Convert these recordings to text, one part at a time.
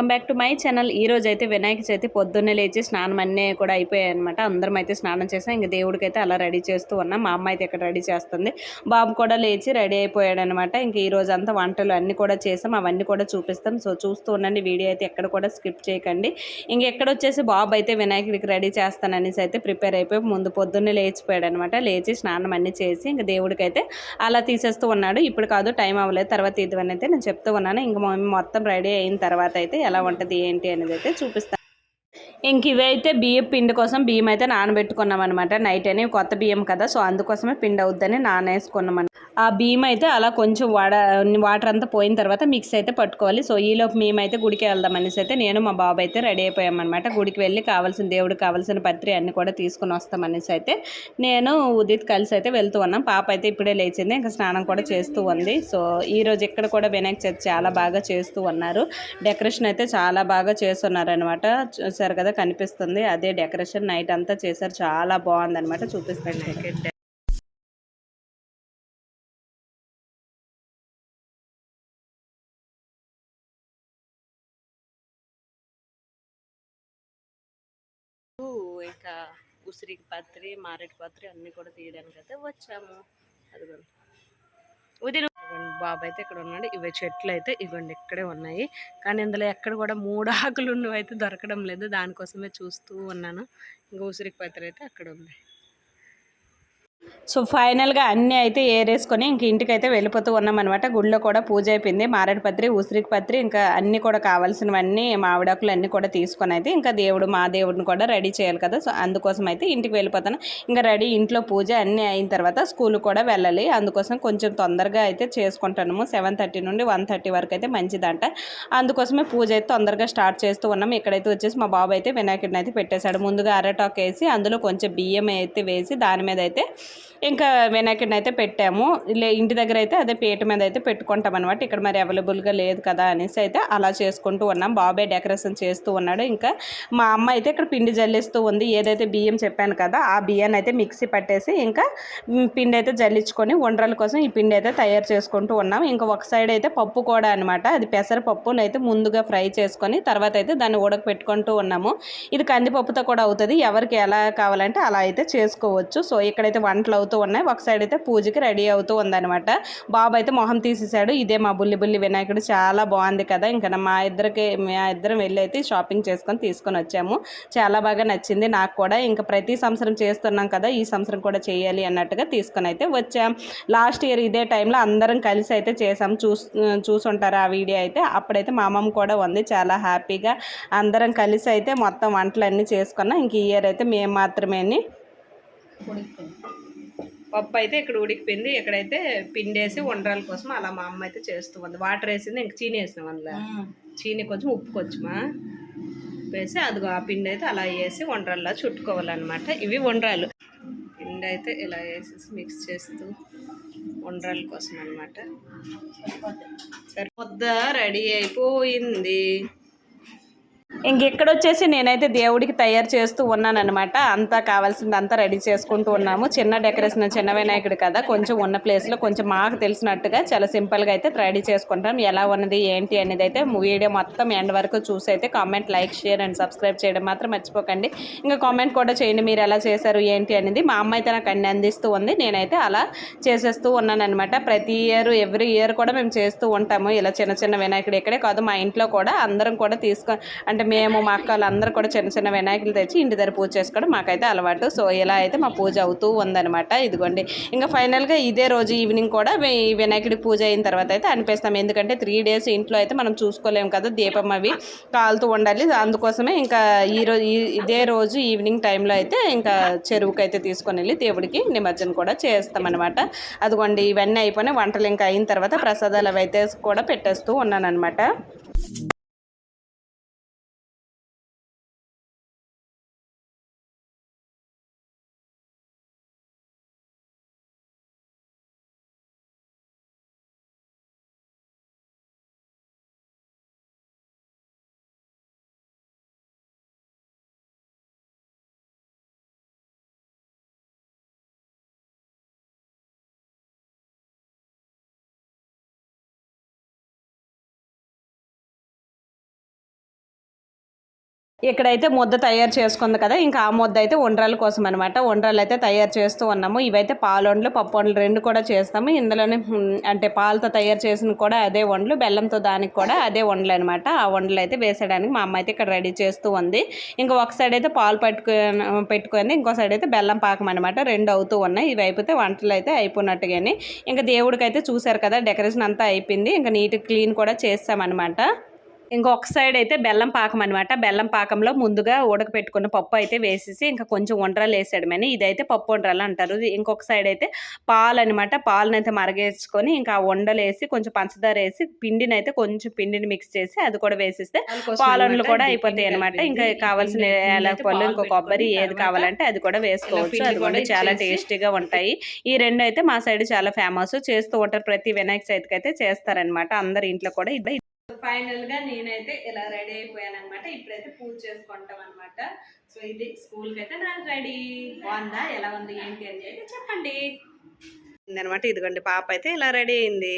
Welcome back to my channel. ఈ రోజు అయితే వినాయక చవితి పొద్దున్నే లేచి స్నానం అన్నీ కూడా అయిపోయాయి అనమాట అందరం అయితే స్నానం చేసాం. ఇంకా దేవుడికి అయితే అలా రెడీ చేస్తూ ఉన్నాం. మా అమ్మ అయితే ఇక్కడ రెడీ చేస్తుంది. బాబు కూడా లేచి రెడీ అయిపోయాడు అనమాట ఇంక ఈ రోజు అంతా వంటలు అన్నీ కూడా చేసాం. అవన్నీ కూడా చూపిస్తాం. సో చూస్తూ ఉండండి. వీడియో అయితే ఎక్కడ కూడా స్కిప్ చేయకండి. ఇంక ఎక్కడ వచ్చేసి బాబు అయితే వినాయకుడికి రెడీ చేస్తాననేసి అయితే ప్రిపేర్ అయిపోయి ముందు పొద్దున్నే లేచిపోయాడు అనమాట లేచి స్నానం అన్నీ చేసి ఇంక దేవుడికి అయితే అలా తీసేస్తూ ఉన్నాడు. ఇప్పుడు కాదు టైం అవ్వలేదు. తర్వాత ఇది అయితే నేను చెప్తూ ఉన్నాను. ఇంక మమ్మీ మొత్తం రెడీ అయిన తర్వాత అయితే ఎలా ఉంటుంది ఏంటి అనేది అయితే చూపిస్తాను ఇంక ఇవైతే బియ్యం పిండి కోసం బియ్యం అయితే నానబెట్టుకున్నాం అనమాట నైట్ అని కొత్త బియ్యం కదా సో అందుకోసమే పిండి అవుద్దని నానేసుకున్నాం ఆ బియ్యం అయితే అలా కొంచెం వాడ వాటర్ అంతా పోయిన తర్వాత మిక్స్ అయితే పట్టుకోవాలి. సో ఈలోపు మేమైతే గుడికి వెళ్దాం అనేసి అయితే నేను మా బాబు అయితే రెడీ అయిపోయామన్నమాట. గుడికి వెళ్ళి కావాల్సిన దేవుడికి కావాల్సిన పత్రి అన్నీ కూడా తీసుకుని వస్తామనేసి అయితే నేను ఉదిత్ కలిసి అయితే వెళ్తూ ఉన్నాం. పాప అయితే ఇప్పుడే లేచింది ఇంకా స్నానం కూడా చేస్తూ ఉంది. సో ఈరోజు ఇక్కడ కూడా వినాయక చవితి చాలా బాగా చేస్తూ ఉన్నారు. డెకరేషన్ అయితే చాలా బాగా చేస్తున్నారు అనమాట చూసారు కదా కనిపిస్తుంది. అదే డెకరేషన్ నైట్ అంతా చేశారు. చాలా బాగుందనమాట చూపిస్తాను. ఉసిరికి పత్రి మారేడు పత్రి అన్నీ కూడా తీయడానికి అయితే వచ్చాము. అదిగోండి. ఉదయం బాబు అయితే ఇక్కడ ఉన్నాడు. ఇవి చెట్లు అయితే ఇవ్వండి ఇక్కడే ఉన్నాయి. కానీ ఇందులో ఎక్కడ కూడా మూడు ఆకులు ఉన్నవి అయితే దొరకడం లేదు. దానికోసమే చూస్తూ ఉన్నాను. ఇంకా ఉసిరికి పత్రి అయితే అక్కడ ఉంది. సో ఫైనల్గా అన్నీ అయితే ఏరేసుకొని ఇంక ఇంటికి అయితే వెళ్ళిపోతూ ఉన్నామన్నమాట. గుడిలో కూడా పూజ అయిపోయింది. మారేడుపత్రి ఉసిరికి పత్రి ఇంకా అన్నీ కూడా కావాల్సినవన్నీ మామిడాకులు అన్నీ కూడా తీసుకొని అయితే ఇంకా దేవుడు మా దేవుడిని కూడా రెడీ చేయాలి కదా. సో అందుకోసం అయితే ఇంటికి వెళ్ళిపోతాను. ఇంకా రెడీ ఇంట్లో పూజ అన్నీ అయిన తర్వాత స్కూల్ కూడా వెళ్ళాలి. అందుకోసం కొంచెం తొందరగా అయితే చేసుకుంటాము సెవెన్ థర్టీ నుండి వన్ థర్టీ వరకు అయితే మంచిదంట. అందుకోసమే పూజ అయితే తొందరగా స్టార్ట్ చేస్తూ ఉన్నాం ఇక్కడైతే వచ్చేసి మా బాబు అయితే వినాయకుడిని అయితే పెట్టేశాడు. ముందుగా అరటాక్ వేసి అందులో కొంచెం బియ్యం అయితే వేసి దాని మీద అయితే ఇంకా వినాయకుడిని అయితే పెట్టాము ఇంటి దగ్గర అయితే అదే పీట మీద అయితే పెట్టుకుంటాం అనమాట ఇక్కడ మరి అవైలబుల్గా లేదు కదా అనేసి అయితే అలా చేసుకుంటూ ఉన్నాం. బాబాయ్ డెకరేషన్ చేస్తూ ఉన్నాడు. ఇంకా మా అమ్మ అయితే ఇక్కడ పిండి జల్లిస్తూ ఉంది. ఏదైతే బియ్యం చెప్పాను కదా ఆ బియ్యాన్ని అయితే మిక్సీ పట్టేసి ఇంకా పిండి అయితే జల్లించుకొని వండ్రల కోసం ఈ పిండి అయితే తయారు చేసుకుంటూ ఉన్నాం. ఇంకా ఒక సైడ్ అయితే పప్పు కూడా అనమాట అది పెసరపప్పును అయితే ముందుగా ఫ్రై చేసుకొని తర్వాత అయితే దాన్ని ఉడకపెట్టుకుంటూ ఉన్నాము. ఇది కందిపప్పుతో కూడా అవుతుంది. ఎవరికి ఎలా కావాలంటే అలా అయితే చేసుకోవచ్చు. సో ఇక్కడైతే వన్ వంటలు అవుతూ ఉన్నాయి. ఒక సైడ్ అయితే పూజకి రెడీ అవుతూ ఉందనమాట బాబు అయితే మొహం తీసేసాడు ఇదే మా బుల్లి బుల్లి వినాయకుడు చాలా బాగుంది కదా. ఇంకా మా ఇద్దరికి మా ఇద్దరం వెళ్ళి అయితే షాపింగ్ చేసుకొని తీసుకొని వచ్చాము. చాలా బాగా నచ్చింది నాకు కూడా. ఇంకా ప్రతి సంవత్సరం చేస్తున్నాం కదా. ఈ సంవత్సరం కూడా చేయాలి అన్నట్టుగా తీసుకొని అయితే వచ్చాం. లాస్ట్ ఇయర్ ఇదే టైంలో అందరం కలిసి అయితే చేసాం. చూస్ చూసుంటారు ఆ వీడియో అయితే. అప్పుడైతే మా అమ్మమ్మ కూడా ఉంది. చాలా హ్యాపీగా అందరం కలిసి అయితే మొత్తం వంటలన్నీ చేసుకున్నాం. ఇంక ఈ ఇయర్ అయితే మేము మాత్రమే పప్పు అయితే ఇక్కడ ఉడికిపోయింది. ఇక్కడైతే పిండేసి వండరాల కోసం అలా మా అమ్మ అయితే చేస్తూ ఉంది. వాటర్ వేసింది ఇంక చీని వేసినాం అందులో. చీని కొంచెం ఉప్పు కొంచెమా వేసి అదిగో ఆ పిండి అయితే అలా వేసి వండరాల్లో చుట్టుకోవాలన్నమాట. ఇవి వండరాలు పిండి అయితే ఇలా వేసేసి మిక్స్ చేస్తూ వండరాల కోసం అనమాట సరిపోద్ద? రెడీ అయిపోయింది. ఇంకెక్కడ వచ్చేసి నేనైతే దేవుడికి తయారు చేస్తూ ఉన్నానమాట అంతా కావాల్సింది అంతా రెడీ చేసుకుంటూ ఉన్నాము. చిన్న డెకరేషన్ చిన్న వినాయకుడు కదా కొంచెం ఉన్న ప్లేస్లో కొంచెం మాకు తెలిసినట్టుగా చాలా సింపుల్గా అయితే రెడీ చేసుకుంటాం. ఎలా ఉన్నది ఏంటి అనేది అయితే వీడియో మొత్తం ఎండ్ వరకు చూసి అయితే comment like share and subscribe చేయడం మాత్రం మర్చిపోకండి. ఇంకా కామెంట్ కూడా చేయండి మీరు ఎలా చేశారు ఏంటి అనేది. మా అమ్మ అయితే నాకు అన్ని అందిస్తూ ఉంది. నేనైతే అలా చేసేస్తూ ఉన్నానమాట ప్రతి ఇయర్ ఎవ్రీ ఇయర్ కూడా మేము చేస్తూ ఉంటాము. ఇలా చిన్న చిన్న వినాయకుడు ఇక్కడే కాదు మా ఇంట్లో కూడా అందరం కూడా తీసుకొని అంటే మేము మా అక్కలు అందరూ కూడా చిన్న చిన్న వినాయకులు తెచ్చి ఇంటి దగ్గర పూజ చేసుకోవడం మాకైతే అలవాటు. సో ఇలా అయితే మా పూజ అవుతూ ఉందనమాట ఇదిగోండి. ఇంకా ఫైనల్గా ఇదే రోజు ఈవినింగ్ కూడా ఈ వినాయకుడి పూజ అయిన తర్వాత అయితే అనిపిస్తాం. ఎందుకంటే త్రీ డేస్ ఇంట్లో అయితే మనం చూసుకోలేము కదా దీపం అవి కాలుతూ ఉండాలి. అందుకోసమే ఇంకా ఈ రోజు ఇదే రోజు ఈవినింగ్ టైంలో అయితే ఇంకా చెరువుకి అయితే తీసుకొని వెళ్ళి దేవుడికి నిమజ్జనం కూడా చేస్తామన్నమాట. అదిగోండి ఇవన్నీ అయిపోయినాయి. వంటలు ఇంకా అయిన తర్వాత ప్రసాదాలు అవి అయితే కూడా పెట్టేస్తూ ఉన్నానమాట ఇక్కడైతే ముద్ద తయారు చేసుకుంది కదా ఇంకా ఆ ముద్ద అయితే ఉండ్రాల కోసం అనమాట ఉండ్రాలు అయితే తయారు చేస్తూ ఉన్నాము. ఇవైతే పాలొండ్లు పప్పు వండ్లు రెండు కూడా చేస్తాము. ఇందులోనే అంటే పాలతో తయారు చేసిన కూడా అదే వండ్లు బెల్లంతో దానికి కూడా అదే వండ్లు అనమాట ఆ వండ్లు అయితే వేసేయడానికి మా అమ్మ అయితే ఇక్కడ రెడీ చేస్తూ ఉంది. ఇంకా ఒక సైడ్ అయితే పాలు పట్టుకు పెట్టుకుంది. ఇంకో సైడ్ అయితే బెల్లం పాకం అనమాట రెండు అవుతూ ఉన్నాయి. ఇవి అయిపోతే వంటలు అయితే అయిపోయినట్టుగానే. ఇంకా దేవుడికి అయితే చూశారు కదా డెకరేషన్ అంతా అయిపోయింది. ఇంకా నీట్ క్లీన్ కూడా చేస్తామన్నమాట. ఇంకొక సైడ్ అయితే బెల్లం పాకం అనమాట బెల్లం పాకంలో ముందుగా ఉడకపెట్టుకున్న పప్పు అయితే వేసేసి ఇంకా కొంచెం వంటరాలు వేసాడమని ఇదైతే పప్పు వంటరాలు అంటారు. ఇంకొక సైడ్ అయితే పాలు అనమాట పాలను అయితే మరగేసుకొని ఇంకా ఆ వండలు వేసి కొంచెం పంచదార వేసి పిండిని అయితే కొంచెం పిండిని మిక్స్ చేసి అది కూడా వేసిస్తే పాలన్లు కూడా అయిపోతాయి అనమాట ఇంకా కావాల్సిన పళ్ళు ఇంకో కొబ్బరి ఏది కావాలంటే అది కూడా వేసుకోవచ్చు. అది కూడా చాలా టేస్టీగా ఉంటాయి. ఈ రెండు అయితే మా సైడ్ చాలా ఫేమస్ చేస్తూ ఉంటారు ప్రతి వినాయక చవితికి అయితే చేస్తారనమాట అందరి ఇంట్లో కూడా ఫైనల్గా నేనైతే ఇలా రెడీ అయిపోయాను అనమాట ఇప్పుడైతే పూజ చేసుకుంటాం అనమాట సో ఇది స్కూల్కి అయితే నాకు రెడీ బాగుందా? ఎలా ఉంది? ఏంటి? అని అయితే చెప్పండి. అనమాట ఇదిగోండి పాప అయితే ఇలా రెడీ అయింది.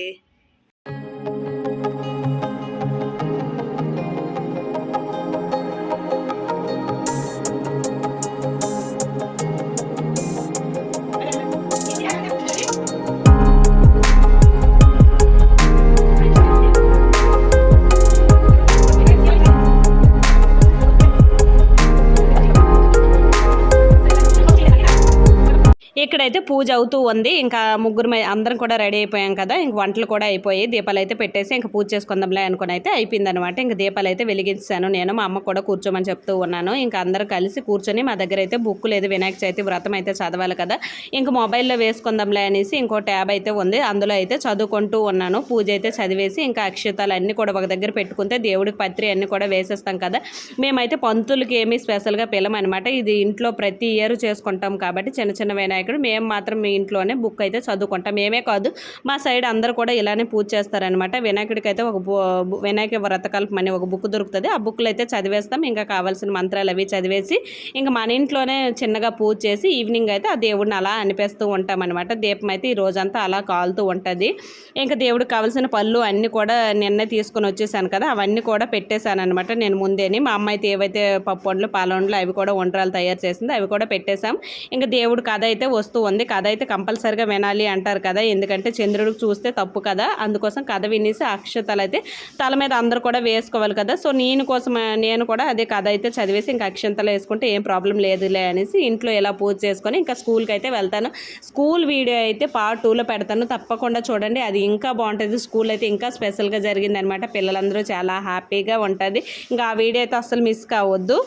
పూజ అవుతూ ఉంది. ఇంకా ముగ్గురు అందరం కూడా రెడీ అయిపోయాం కదా. ఇంక వంటలు కూడా అయిపోయి దీపాలు అయితే పెట్టేసి ఇంకా పూజ చేసుకుందాంలే అనుకుని అయితే అయిపోయింది అనమాట ఇంకా దీపాలు అయితే వెలిగించాను. నేను మా అమ్మ కూడా కూర్చోమని చెప్తూ ఉన్నాను. ఇంకా అందరూ కలిసి కూర్చొని మా దగ్గర అయితే బుక్ లేదు. వినాయక చవితి వ్రతం అయితే చదవాలి కదా. ఇంకా మొబైల్లో వేసుకుందాంలే అనేసి ఇంకో ట్యాబ్ అయితే ఉంది. అందులో అయితే చదువుకుంటూ ఉన్నాను. పూజ అయితే చదివేసి ఇంకా అక్షతాలు అన్నీ కూడా ఒక దగ్గర పెట్టుకుంటే దేవుడికి పత్రి అన్నీ కూడా వేసేస్తాం కదా. మేమైతే పంతులకి ఏమీ స్పెషల్గా పిల్లమనమాట ఇది ఇంట్లో ప్రతి ఇయర్ చేసుకుంటాం కాబట్టి చిన్న చిన్న వినాయకుడు. మేము మాత్రం మీ ఇంట్లోనే బుక్ అయితే చదువుకుంటాం. మేమే కాదు మా సైడ్ అందరూ కూడా ఇలానే పూజ చేస్తారనమాట వినాయకుడికి అయితే ఒక బు- వినాయక వ్రతకల్పం అనే ఒక బుక్ దొరుకుతుంది. ఆ బుక్లు అయితే చదివేస్తాం. ఇంకా కావాల్సిన మంత్రాలు అవి చదివేసి ఇంకా మన ఇంట్లోనే చిన్నగా పూజ చేసి ఈవినింగ్ అయితే ఆ దేవుడిని అలా అనిపిస్తూ ఉంటాం అనమాట దీపం అయితే ఈ రోజంతా అలా కాలుతూ ఉంటుంది. ఇంకా దేవుడికి కావాల్సిన పళ్ళు అన్నీ కూడా నిన్నే తీసుకొని వచ్చేసాను కదా అవన్నీ కూడా పెట్టేశాను అనమాట నేను ముందేని. మా అమ్మ అయితే ఏవైతే పప్పు వండ్లు పాలొండ్లు అవి కూడా వంటరాలు తయారు చేసింది అవి కూడా పెట్టేశాం. ఇంకా దేవుడు కథ అయితే వస్తూ ఉంది. కథ అయితే కంపల్సరిగా వినాలి అంటారు కదా. ఎందుకంటే చంద్రుడికి చూస్తే తప్పు కదా. అందుకోసం కథ వినేసి అక్షతలు అయితే తల మీద అందరూ కూడా వేసుకోవాలి కదా. సో నేను కోసం నేను కూడా అదే కథ అయితే చదివేసి ఇంకా అక్షంతలు వేసుకుంటే ఏం ప్రాబ్లం లేదులే అనేసి ఇంట్లో ఇలా పూజ చేసుకొని ఇంకా స్కూల్కి అయితే వెళ్తాను. స్కూల్ వీడియో అయితే పార్ట్ టూలో పెడతాను. తప్పకుండా చూడండి. అది ఇంకా బాగుంటుంది. స్కూల్ అయితే ఇంకా స్పెషల్గా జరిగిందనమాట పిల్లలందరూ చాలా హ్యాపీగా ఉంటుంది. ఇంకా ఆ వీడియో అయితే అస్సలు మిస్ కావద్దు.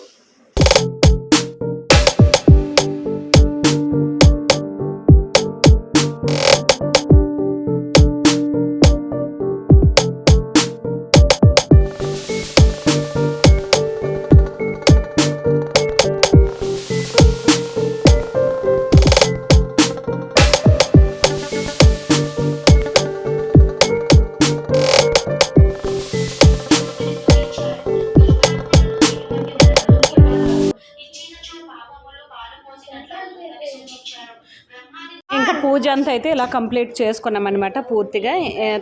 అంతా అయితే ఇలా కంప్లీట్ చేసుకున్నాం అనమాట పూర్తిగా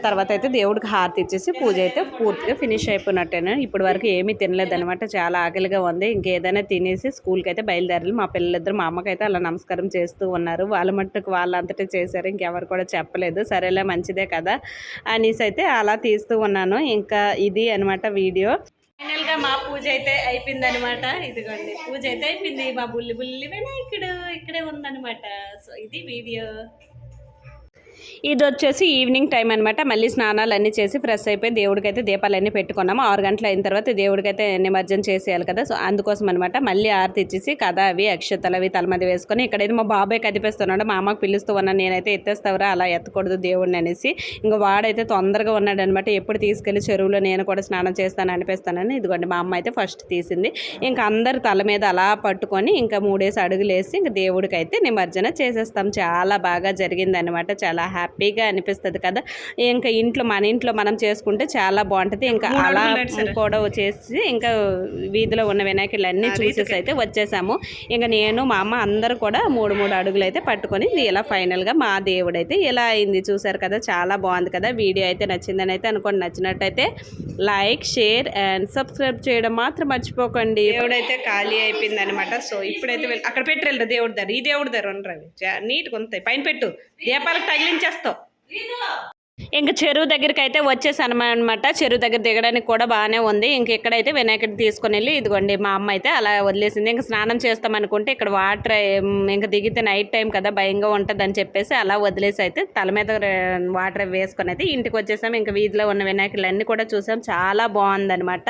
తర్వాత అయితే దేవుడికి హారతి ఇచ్చేసి పూజ అయితే పూర్తిగా ఫినిష్ అయిపోయినట్టే ఇప్పటి వరకు ఏమీ తినలేదనమాట చాలా ఆకలిగా ఉంది. ఇంకేదైనా తినేసి స్కూల్కి అయితే బయలుదేరాలి. మా పిల్లలిద్దరు మా అమ్మకైతే అలా నమస్కారం చేస్తూ ఉన్నారు. వాళ్ళ మట్టుకు వాళ్ళంతటే చేశారు. ఇంకెవరు కూడా చెప్పలేదు. సరేలే మంచిదే కదా అనేసి అయితే అలా తీస్తూ ఉన్నాను. ఇంకా ఇది అనమాట వీడియో. ఫైనల్గా మా పూజ అయితే అయిపోయింది అనమాట ఇదిగోండి పూజ అయితే అయిపోయింది. మా బుల్లి బుల్లి వినాయకుడు ఇక్కడే ఉందనమాట సో ఇది వీడియో. ఇది వచ్చేసి ఈవినింగ్ టైం అనమాట మళ్ళీ స్నానాలు అన్నీ చేసి ఫ్రెష్ అయిపోయి దేవుడికి అయితే దీపాలు అన్నీ పెట్టుకున్నాము. ఆరు గంటల అయిన తర్వాత దేవుడికి అయితే నిమజ్జనం చేసేయాలి కదా. సో అందుకోసం అనమాట మళ్ళీ ఆరతి ఇచ్చేసి కథ అవి అక్షతలు అవి తల మీద వేసుకొని ఇక్కడైతే మా బాబాయ్ కదిపిస్తున్నాడు మా అమ్మకి పిలుస్తూ ఉన్నాను నేనైతే ఎత్తేస్తావురా అలా ఎత్తకూడదు దేవుడిని అనేసి. ఇంకా వాడైతే తొందరగా ఉన్నాడు అనమాట ఎప్పుడు తీసుకెళ్ళి చెరువులో నేను కూడా స్నానం చేస్తాను అనిపిస్తానని ఇదిగోండి మా అమ్మ అయితే ఫస్ట్ తీసింది. ఇంకా అందరు తల మీద అలా పట్టుకొని ఇంకా మూడేసి అడుగులేసి ఇంకా దేవుడికి అయితే నిమజ్జన చేసేస్తాం. చాలా బాగా జరిగిందనమాట చాలా హ్యాపీగా అనిపిస్తుంది కదా. ఇంకా ఇంట్లో మన ఇంట్లో మనం చేసుకుంటే చాలా బాగుంటుంది. ఇంకా అలా? కూడా వచ్చేసి ఇంకా వీధిలో ఉన్న వినాయకులు అన్నీ చూసేసి అయితే వచ్చేసాము. ఇంకా నేను మా అమ్మ అందరూ కూడా మూడు మూడు అడుగులు అయితే పట్టుకొని ఇలా ఫైనల్గా మా దేవుడు అయితే ఇలా అయింది. చూసారు కదా చాలా బాగుంది కదా. వీడియో అయితే నచ్చిందని అయితే అనుకోండి. నచ్చినట్టయితే లైక్ షేర్ అండ్ సబ్స్క్రైబ్ చేయడం మాత్రం మర్చిపోకండి. దేవుడు అయితే ఖాళీ అయిపోయింది అనమాట సో ఇప్పుడైతే అక్కడ పెట్టరు దేవుడి దగ్గర. ఈ దేవుడి దగ్గర ఉండరు నీట్గా ఉంటాయి. పైన పెట్టు. దీపాలకు తగిలించేస్తావు ఇంకా చెరువు దగ్గరికి అయితే వచ్చేసాను అనమాట చెరువు దగ్గర దిగడానికి కూడా బాగానే ఉంది. ఇంక ఇక్కడైతే వినాయకుడిని తీసుకొని వెళ్ళి ఇదిగోండి మా అమ్మ అయితే అలా వదిలేసింది. ఇంకా స్నానం చేస్తాం అనుకుంటే ఇక్కడ వాటర్ ఇంకా దిగితే నైట్ టైం కదా భయంగా ఉంటుంది అని చెప్పేసి అలా వదిలేసి అయితే తల మీద వాటర్ వేసుకొని అయితే ఇంటికి వచ్చేసాం. ఇంకా వీధిలో ఉన్న వినాయకులన్నీ కూడా చూసాం. చాలా బాగుందనమాట